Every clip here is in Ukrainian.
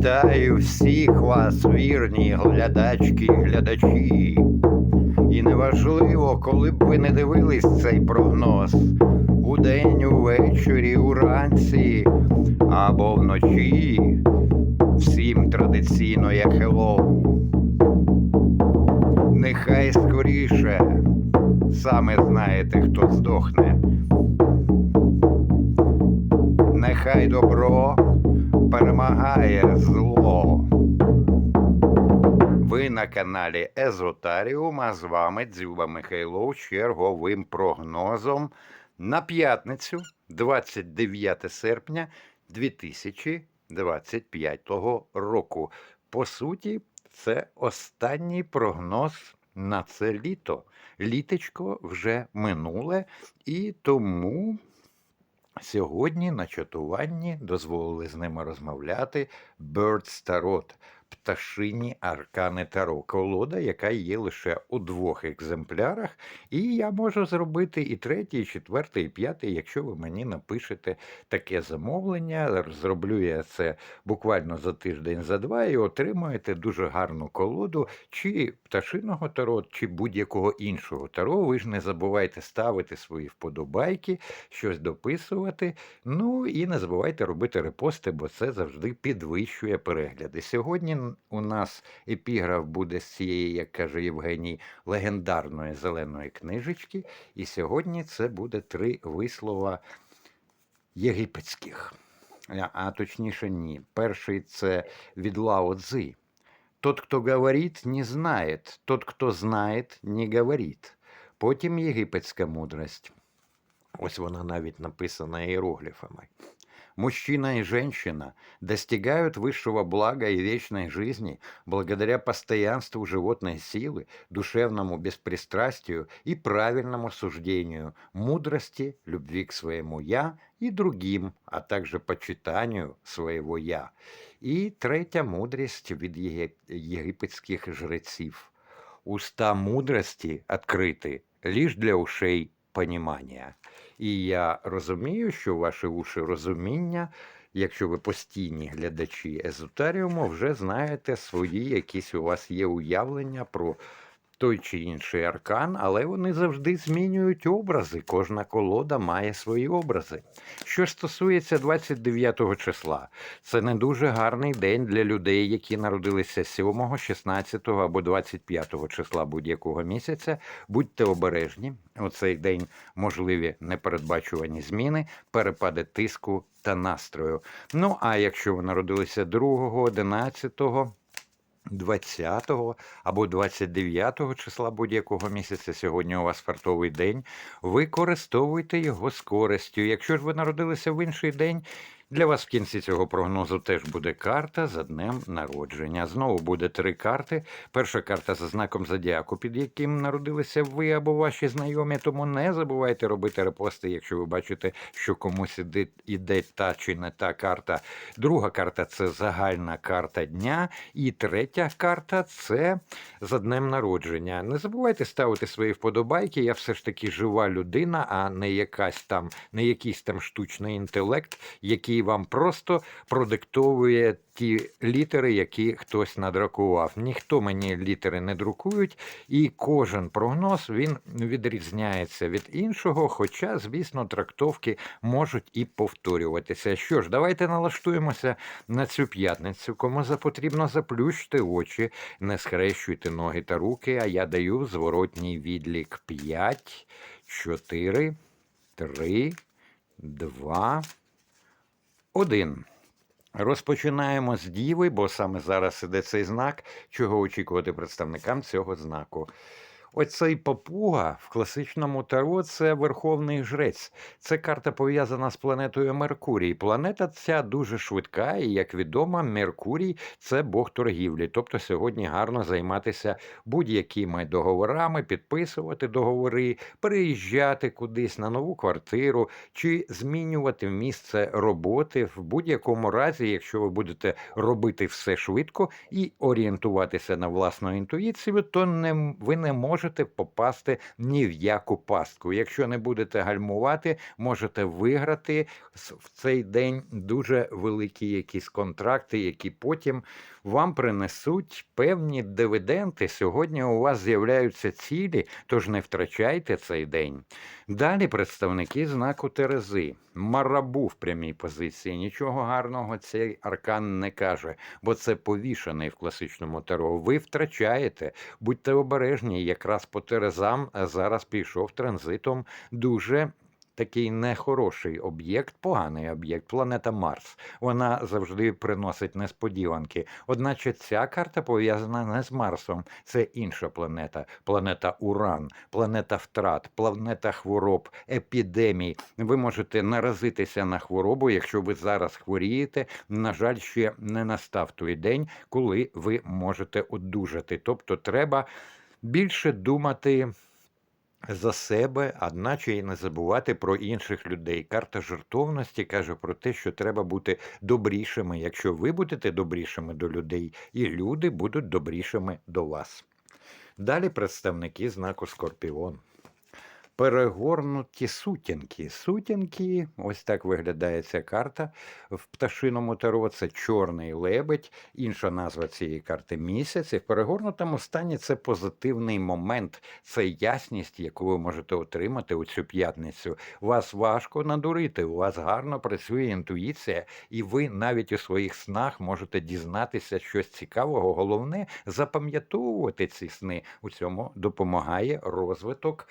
Вітаю всіх вас, вірні глядачки і глядачі. І неважливо, коли б ви не дивились цей прогноз удень, увечері, уранці або вночі. Всім традиційно як хеллоу. Нехай скоріше саме знаєте, хто здохне. Нехай добро перемагає зло. Ви на каналі Езотаріум, а з вами Дзюба Михайлов з черговим прогнозом на п'ятницю, 29 серпня 2025 року. По суті, це останній прогноз на це літо. Літочко вже минуле, і тому Сьогодні на чатуванні дозволили з ними розмовляти Берт Tarot, пташині аркани Таро, колода, яка є лише у двох екземплярах, і я можу зробити і третій, і четвертий, і п'ятий, якщо ви мені напишете таке замовлення. Зроблю я це буквально за тиждень, за два, і отримаєте дуже гарну колоду, чи пташиного таро, чи будь-якого іншого таро. Ви ж не забувайте ставити свої вподобайки, щось дописувати. Ну і не забувайте робити репости, бо це завжди підвищує перегляди. Сьогодні у нас епіграф буде з цієї, як каже Євгеній, легендарної зеленої книжечки. І сьогодні це буде три вислова єгипетських. А точніше, ні. Перший це від Лао Цзи. Тот, хто говорить, не знає, тот, хто знає, не говорить. Потім єгипетська мудрость. Ось вона навіть написана иероглифами. Мужчина и женщина достигают высшего блага и вечной жизни благодаря постоянству животной силы, душевному беспристрастию и правильному суждению, мудрости, любви к своему «я» и другим, а также почитанию своего «я». І третя мудрість від єги- єгипетських жреців. Уста мудрості відкриті лиш для ушей понімання. І я розумію, що ваші уші розуміння, якщо ви постійні глядачі езотеріуму, вже знаєте свої якісь у вас є уявлення про той чи інший аркан, але вони завжди змінюють образи. Кожна колода має свої образи. Що стосується 29 числа, це не дуже гарний день для людей, які народилися 7, 16 або 25 числа будь-якого місяця. Будьте обережні. У цей день можливі непередбачувані зміни, перепади тиску та настрою. Ну а якщо ви народилися 2, 11, 20 або 29 числа будь-якого місяця, сьогодні у вас фартовий день, використовуйте його з користю. Якщо ж ви народилися в інший день, для вас в кінці цього прогнозу теж буде карта за днем народження. Знову буде три карти. Перша карта за знаком зодіаку, під яким народилися ви або ваші знайомі. Тому не забувайте робити репости, якщо ви бачите, що комусь іде, іде та чи не та карта. Друга карта це загальна карта дня. І третя карта це за днем народження. Не забувайте ставити свої вподобайки. Я все ж таки жива людина, а не якась там, не якийсь там штучний інтелект, який вам просто продиктовує ті літери, які хтось надрукував. Ніхто мені літери не друкують, і кожен прогноз він відрізняється від іншого, хоча, звісно, трактовки можуть і повторюватися. Що ж, давайте налаштуємося на цю п'ятницю. Кому потрібно заплющте очі, не схрещуйте ноги та руки, а я даю зворотній відлік 5, 4, 3, 2, 1. Розпочинаємо з діви, бо саме зараз іде цей знак, чого очікувати представникам цього знаку. Оцей папуга в класичному таро це верховний жрець. Це карта пов'язана з планетою Меркурій. Планета ця дуже швидка, і як відомо, Меркурій це Бог торгівлі. Тобто сьогодні гарно займатися будь-якими договорами, підписувати договори, переїжджати кудись на нову квартиру чи змінювати місце роботи в будь-якому разі, якщо ви будете робити все швидко і орієнтуватися на власну інтуїцію, то не, ви не можете можете попасти ні в яку пастку. Якщо не будете гальмувати, можете виграти в цей день дуже великі якісь контракти, які потім вам принесуть певні дивіденди. Сьогодні у вас з'являються цілі, тож не втрачайте цей день. Далі представники знаку Терези. Марабу в прямій позиції. Нічого гарного цей аркан не каже, бо це повішений в класичному таро. Ви втрачаєте, будьте обережні. Якраз по Терезам зараз пішов транзитом дуже. Такий нехороший об'єкт, поганий об'єкт, планета Марс. Вона завжди приносить несподіванки. Одначе ця карта пов'язана не з Марсом, це інша планета, планета Уран, планета втрат, планета хвороб, епідемій. Ви можете наразитися на хворобу, якщо ви зараз хворієте. На жаль, ще не настав той день, коли ви можете одужати. Тобто, треба більше думати. За себе, одначе і не забувати про інших людей. Карта жертовності каже про те, що треба бути добрішими. Якщо ви будете добрішими до людей, і люди будуть добрішими до вас. Далі представники знаку Скорпіон. Перегорнуті сутінки. Сутінки, ось так виглядає ця карта в пташиному таро. Це чорний лебедь, інша назва цієї карти місяць. І в перегорнутому стані це позитивний момент, це ясність, яку ви можете отримати у цю п'ятницю. Вас важко надурити, у вас гарно працює інтуїція, і ви навіть у своїх снах можете дізнатися щось цікавого. Головне запам'ятовувати ці сни. У цьому допомагає розвиток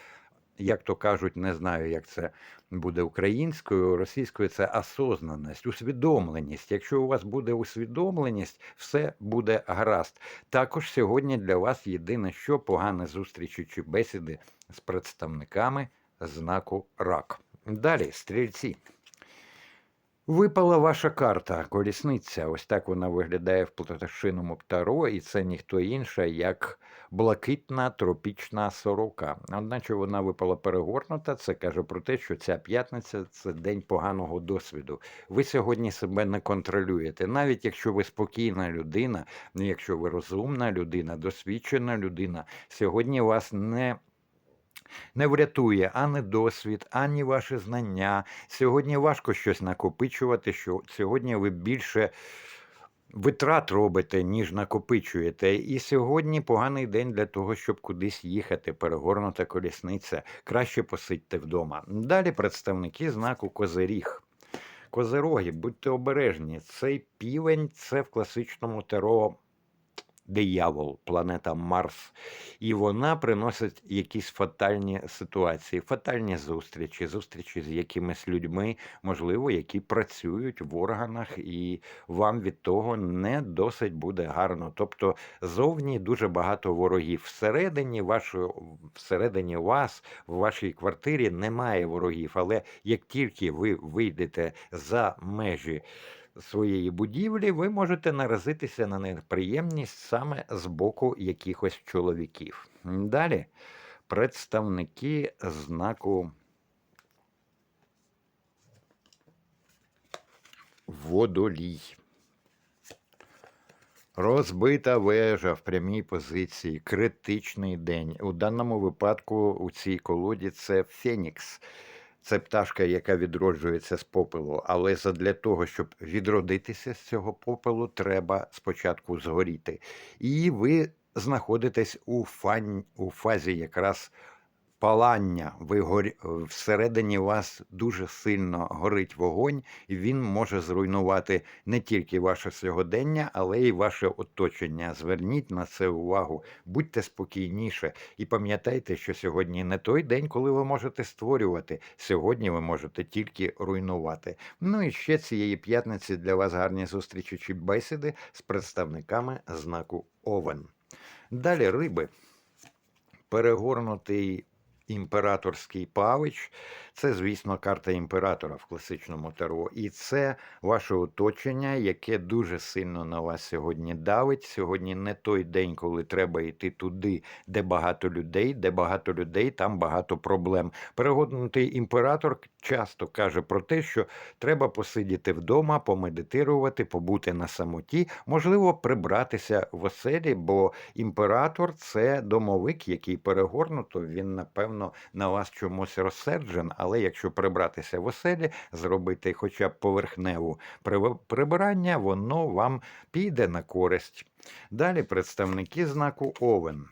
як то кажуть, не знаю, як це буде українською, російською це осознаність, усвідомленість. Якщо у вас буде усвідомленість, все буде гаразд. Також сьогодні для вас єдине, що погане зустрічі чи бесіди з представниками знаку рак. Далі, стрільці. Випала ваша карта, колісниця. Ось так вона виглядає в пташиному таро, і це ніхто інша, як блакитна тропічна сорока. Одначе вона випала перегорнута. Це каже про те, що ця п'ятниця це день поганого досвіду. Ви сьогодні себе не контролюєте. Навіть якщо ви спокійна людина, ну, якщо ви розумна людина, досвідчена людина, сьогодні вас не не врятує ані досвід, ані ваші знання. Сьогодні важко щось накопичувати, що сьогодні ви більше витрат робите, ніж накопичуєте. І сьогодні поганий день для того, щоб кудись їхати, перегорнута колісниця. Краще посидьте вдома. Далі представники знаку Козиріг. Козироги, будьте обережні. Цей півень це в класичному таро диявол, планета Марс, і вона приносить якісь фатальні ситуації, фатальні зустрічі, зустрічі з якимись людьми, можливо, які працюють в органах, і вам від того не досить буде гарно. Тобто зовні дуже багато ворогів. Всередині вашої, всередині вас, в вашій квартирі немає ворогів, але як тільки ви вийдете за межі своєї будівлі, ви можете наразитися на неприємність саме з боку якихось чоловіків. Далі представники знаку водолій. Розбита вежа в прямій позиції, критичний день. У даному випадку у цій колоді це Фенікс. Це пташка, яка відроджується з попелу. Але задля того, щоб відродитися з цього попелу, треба спочатку згоріти. І ви знаходитесь у, фан... у фазі якраз палання. Ви горі... Всередині вас дуже сильно горить вогонь, і він може зруйнувати не тільки ваше сьогодення, але й ваше оточення. Зверніть на це увагу, будьте спокійніше і пам'ятайте, що сьогодні не той день, коли ви можете створювати. Сьогодні ви можете тільки руйнувати. Ну і ще цієї п'ятниці для вас гарні зустрічі чи бесіди з представниками знаку Овен. Далі риби. Перегорнутий імператорський павич Це, звісно, карта імператора в класичному таро. І це ваше оточення, яке дуже сильно на вас сьогодні давить. Сьогодні не той день, коли треба йти туди, де багато людей, де багато людей, там багато проблем. Перегоднутий імператор часто каже про те, що треба посидіти вдома, помедитирувати, побути на самоті, можливо, прибратися в оселі, бо імператор це домовик, який перегорнуто. Він, напевно, на вас чомусь розсерджен, але якщо прибратися в оселі, зробити хоча б поверхневу прибирання, воно вам піде на користь. Далі представники знаку Овен.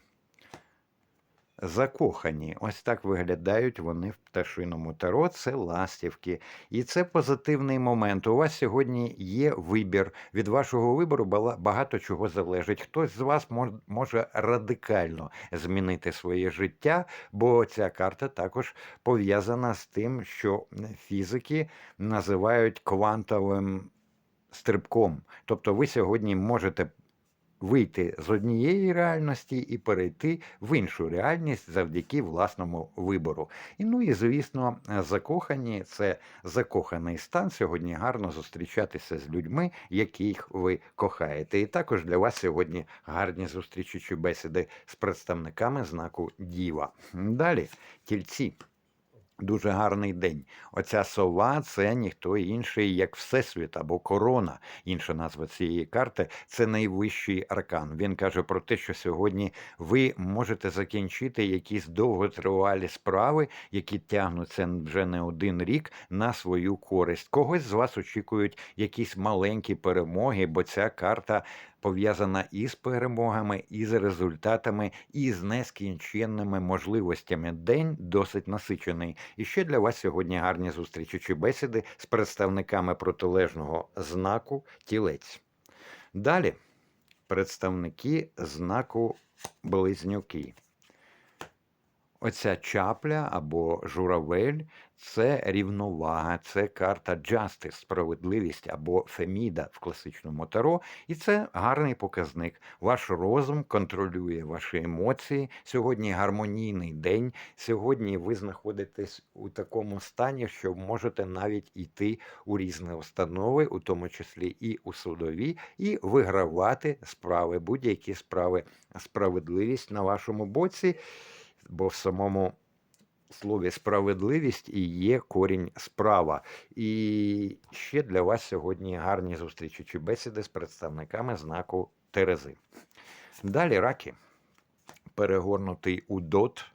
Закохані, ось так виглядають вони в пташиному таро. Це ластівки, і це позитивний момент. У вас сьогодні є вибір. Від вашого вибору багато чого залежить. Хтось з вас може радикально змінити своє життя, бо ця карта також пов'язана з тим, що фізики називають квантовим стрибком. Тобто ви сьогодні можете вийти з однієї реальності і перейти в іншу реальність завдяки власному вибору. І ну і звісно, закохані це закоханий стан. Сьогодні гарно зустрічатися з людьми, яких ви кохаєте. І також для вас сьогодні гарні зустрічі чи бесіди з представниками знаку Діва. Далі тільці. Дуже гарний день. Оця сова це ніхто інший, як Всесвіт або корона. Інша назва цієї карти це найвищий аркан. Він каже про те, що сьогодні ви можете закінчити якісь довготривалі справи, які тягнуться вже не один рік на свою користь. Когось з вас очікують якісь маленькі перемоги, бо ця карта пов'язана і з перемогами, і з результатами, і з нескінченними можливостями. День досить насичений. І ще для вас сьогодні гарні зустрічі чи бесіди з представниками протилежного знаку тілець. Далі представники знаку близнюки. Оця чапля або журавель це рівновага, це карта Justice, справедливість або Феміда в класичному таро. І це гарний показник. Ваш розум контролює ваші емоції. Сьогодні гармонійний день. Сьогодні ви знаходитесь у такому стані, що можете навіть йти у різні установи, у тому числі і у судові, і вигравати справи, будь-які справи. Справедливість на вашому боці, бо в самому слові справедливість і є корінь справа. І ще для вас сьогодні гарні зустрічі бесіди з представниками знаку Терези. Далі раки. Перегорнутий у М,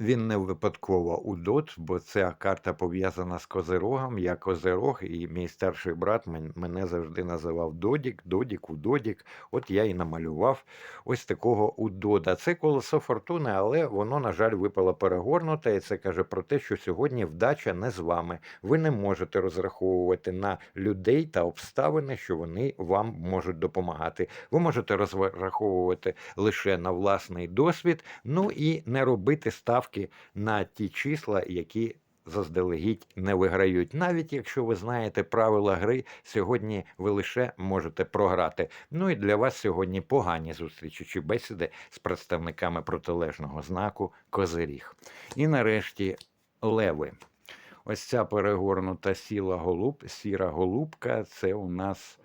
Він не випадково удот, бо ця карта пов'язана з козирогом. Я козирог, і мій старший брат мен- мене завжди називав Додік, Додік, Удодік. От я і намалював ось такого удода. Це колесо фортуни, але воно, на жаль, випало перегорнуте, і це каже про те, що сьогодні вдача не з вами. Ви не можете розраховувати на людей та обставини, що вони вам можуть допомагати. Ви можете розраховувати лише на власний досвід, ну і не робити ставки на ті числа, які заздалегідь не виграють. Навіть якщо ви знаєте правила гри, сьогодні ви лише можете програти. Ну і для вас сьогодні погані зустрічі бесіди з представниками протилежного знаку Козиріг. І нарешті леви. Ось ця перегорнута сіла голуб, сіра голубка це у нас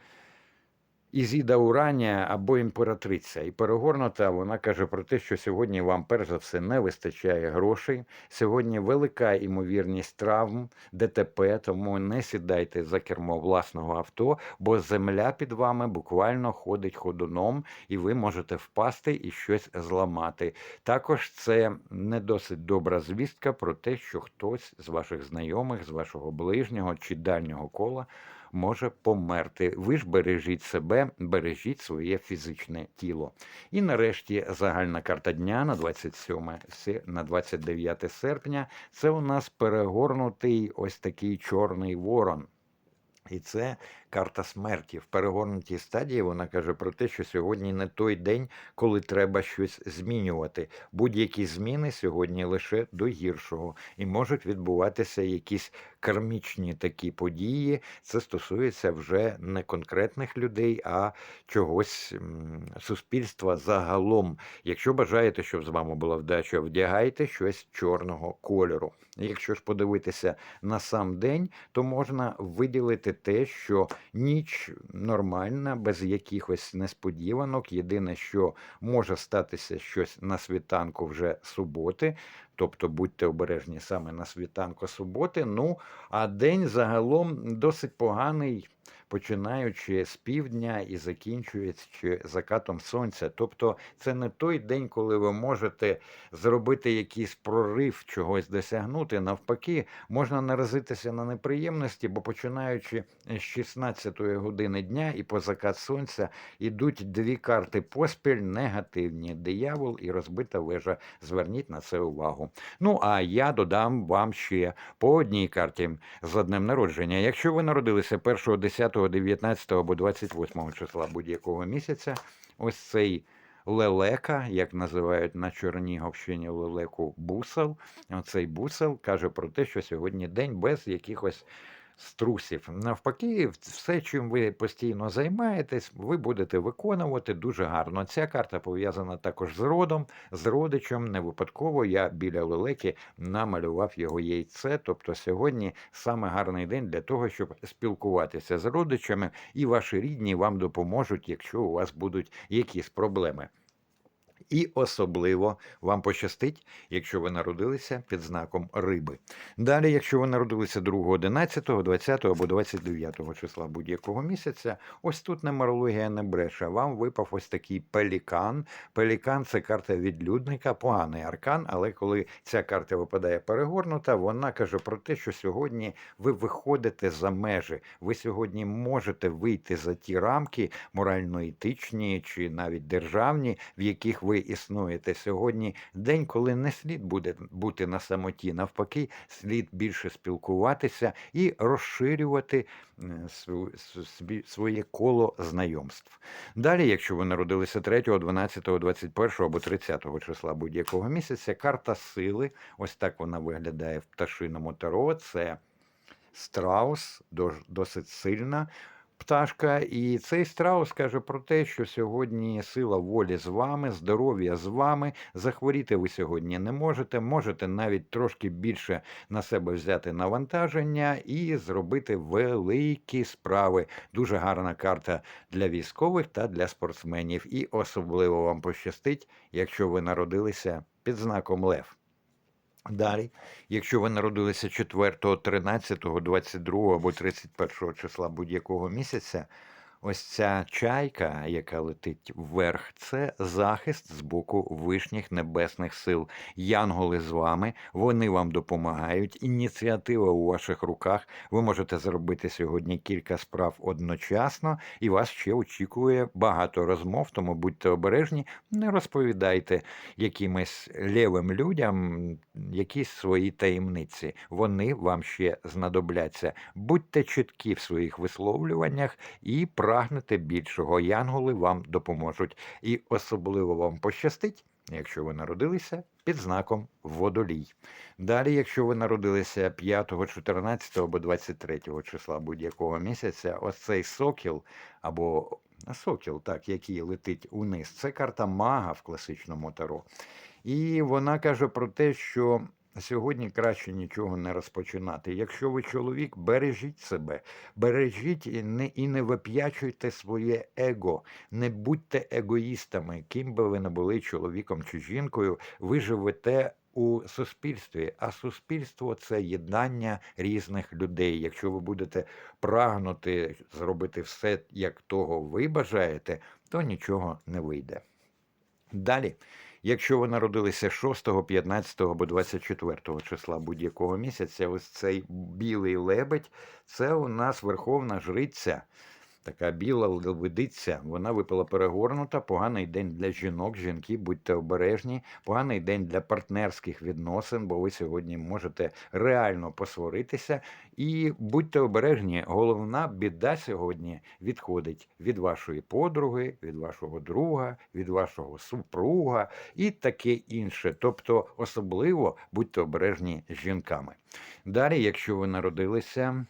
Ізіда Уранія або імператриця. І перегорнута вона каже про те, що сьогодні вам перш за все не вистачає грошей. Сьогодні велика імовірність травм, ДТП, тому не сідайте за кермо власного авто, бо земля під вами буквально ходить ходуном, і ви можете впасти і щось зламати. Також це не досить добра звістка про те, що хтось з ваших знайомих, з вашого ближнього чи дальнього кола може померти. Ви ж бережіть себе, бережіть своє фізичне тіло. І нарешті загальна карта дня на 27 се- на 29 серпня. Це у нас перегорнутий ось такий чорний ворон. І це карта смерті. В перегорнутій стадії вона каже про те, що сьогодні не той день, коли треба щось змінювати. Будь-які зміни сьогодні лише до гіршого, і можуть відбуватися якісь кармічні такі події. Це стосується вже не конкретних людей, а чогось суспільства загалом. Якщо бажаєте, щоб з вами була вдача, вдягайте щось чорного кольору. Якщо ж подивитися на сам день, то можна виділити те, що ніч нормальна, без якихось несподіванок. Єдине, що може статися щось на світанку вже суботи, тобто будьте обережні саме на світанку суботи. Ну, а день загалом досить поганий. Починаючи з півдня і закінчуючи закатом сонця. Тобто це не той день, коли ви можете зробити якийсь прорив, чогось досягнути. Навпаки, можна наразитися на неприємності, бо починаючи з 16 години дня і по закат сонця ідуть дві карти поспіль, негативні диявол і розбита вежа. Зверніть на це увагу. Ну а я додам вам ще по одній карті за днем народження. Якщо ви народилися 1, 10, 19 або 28 числа будь-якого місяця, ось цей лелека, як називають на Чернігівщині лелеку бусел. Оцей бусел каже про те, що сьогодні день без якихось струсів. Навпаки, все, чим ви постійно займаєтесь, ви будете виконувати дуже гарно. Ця карта пов'язана також з родом, з родичем. Не випадково я біля лелеки намалював його яйце. Тобто сьогодні саме гарний день для того, щоб спілкуватися з родичами, і ваші рідні вам допоможуть, якщо у вас будуть якісь проблеми. І особливо вам пощастить, якщо ви народилися під знаком риби. Далі, якщо ви народилися 2, 11, 20 або 29 числа будь-якого місяця, ось тут немерологія не бреше. Вам випав ось такий пелікан. Пелікан це карта відлюдника, поганий аркан, але коли ця карта випадає перегорнута, вона каже про те, що сьогодні ви виходите за межі. Ви сьогодні можете вийти за ті рамки морально-етичні чи навіть державні, в яких ви існуєте сьогодні. День, коли не слід буде бути на самоті, навпаки, слід більше спілкуватися і розширювати своє коло знайомств. Далі, якщо ви народилися 3, 12, 21 або 30 числа будь-якого місяця, карта сили, ось так вона виглядає в пташиному таро. Це страус, досить сильна пташка. І цей страус каже про те, що сьогодні сила волі з вами, здоров'я з вами. Захворіти ви сьогодні не можете. Можете навіть трошки більше на себе взяти навантаження і зробити великі справи. Дуже гарна карта для військових та для спортсменів. І особливо вам пощастить, якщо ви народилися під знаком Лев. Далі, якщо ви народилися 4, 13, 22 або 31 числа будь-якого місяця, ось ця чайка, яка летить вверх, це захист з боку вишніх небесних сил. Янголи з вами, вони вам допомагають. Ініціатива у ваших руках. Ви можете зробити сьогодні кілька справ одночасно, і вас ще очікує багато розмов, тому будьте обережні, не розповідайте якимось лівим людям якісь свої таємниці. Вони вам ще знадобляться. Будьте чіткі в своїх висловлюваннях і прагнете більшого. Янголи вам допоможуть. І особливо вам пощастить, якщо ви народилися під знаком водолій. Далі, якщо ви народилися 5, 14 або 23 числа будь-якого місяця, ось цей сокіл або сокіл, так, який летить униз, це карта мага в класичному таро. І вона каже про те, що сьогодні краще нічого не розпочинати. Якщо ви чоловік, бережіть себе, бережіть і не, і не вип'ячуйте своє его, не будьте егоїстами, ким би ви не були чоловіком чи жінкою, ви живете. У суспільстві, а суспільство це єднання різних людей. Якщо ви будете прагнути зробити все, як того ви бажаєте, то нічого не вийде. Далі, якщо ви народилися 6, 15 або 24 числа будь-якого місяця, ось цей білий лебедь, це у нас верховна жриця. Така біла левидиця, вона випала перегорнута. Поганий день для жінок. Жінки, будьте обережні. Поганий день для партнерських відносин, бо ви сьогодні можете реально посваритися. І будьте обережні, головна біда сьогодні відходить від вашої подруги, від вашого друга, від вашого супруга і таке інше. Тобто, особливо будьте обережні з жінками. Далі, якщо ви народилися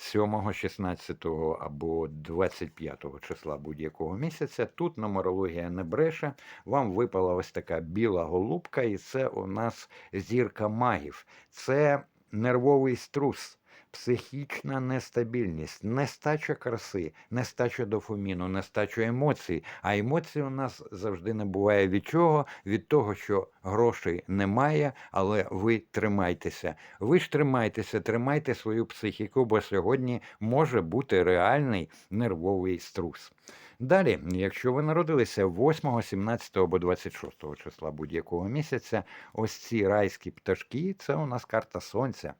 7, 16 або 25 числа будь-якого місяця, тут нумерологія не бреше. Вам випала ось така біла голубка, і це у нас зірка магів. Це нервовий струс. Психічна нестабільність, нестача краси, нестача дофаміну, нестача емоцій. А емоцій у нас завжди не буває від чого? Від того, що грошей немає, але ви тримайтеся. Ви ж тримайтеся, тримайте свою психіку, бо сьогодні може бути реальний нервовий струс. Далі, якщо ви народилися 8, 17 або 26 числа будь-якого місяця, ось ці райські пташки це у нас карта сонця.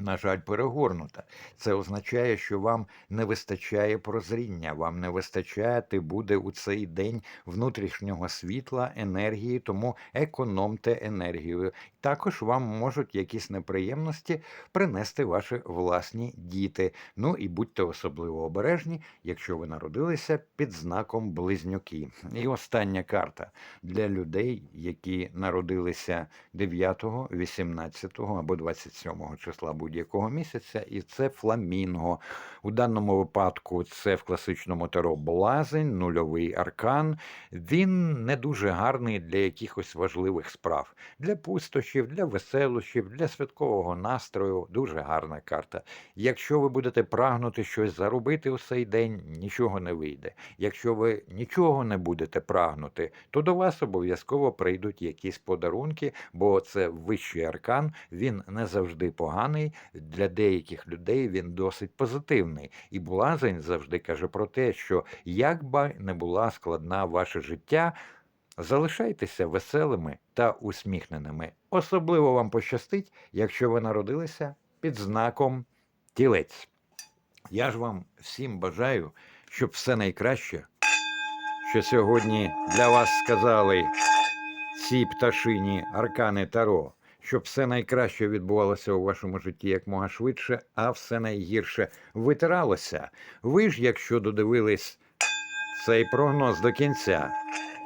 На жаль, перегорнута. Це означає, що вам не вистачає прозріння, вам не вистачати буде у цей день внутрішнього світла, енергії, тому економте енергію. Також вам можуть якісь неприємності принести ваші власні діти. Ну і будьте особливо обережні, якщо ви народилися під знаком близнюки. І остання карта для людей, які народилися 9, 18 або 27 числа будь-якого місяця, і це фламінго. У даному випадку це в класичному таро блазень, нульовий аркан. Він не дуже гарний для якихось важливих справ, для пустощів, для веселощів, для святкового настрою. Дуже гарна карта. Якщо ви будете прагнути щось заробити у цей день, нічого не вийде. Якщо ви нічого не будете прагнути, то до вас обов'язково прийдуть якісь подарунки, бо це вищий аркан, він не завжди поганий. Для деяких людей він досить позитивний. І Блазень завжди каже про те, що як би не була складна ваше життя, залишайтеся веселими та усміхненими. Особливо вам пощастить, якщо ви народилися під знаком тілець. Я ж вам всім бажаю, щоб все найкраще, що сьогодні для вас сказали ці пташині аркани Таро, щоб все найкраще відбувалося у вашому житті якмога швидше, а все найгірше витиралося. Ви ж, якщо додивились цей прогноз до кінця,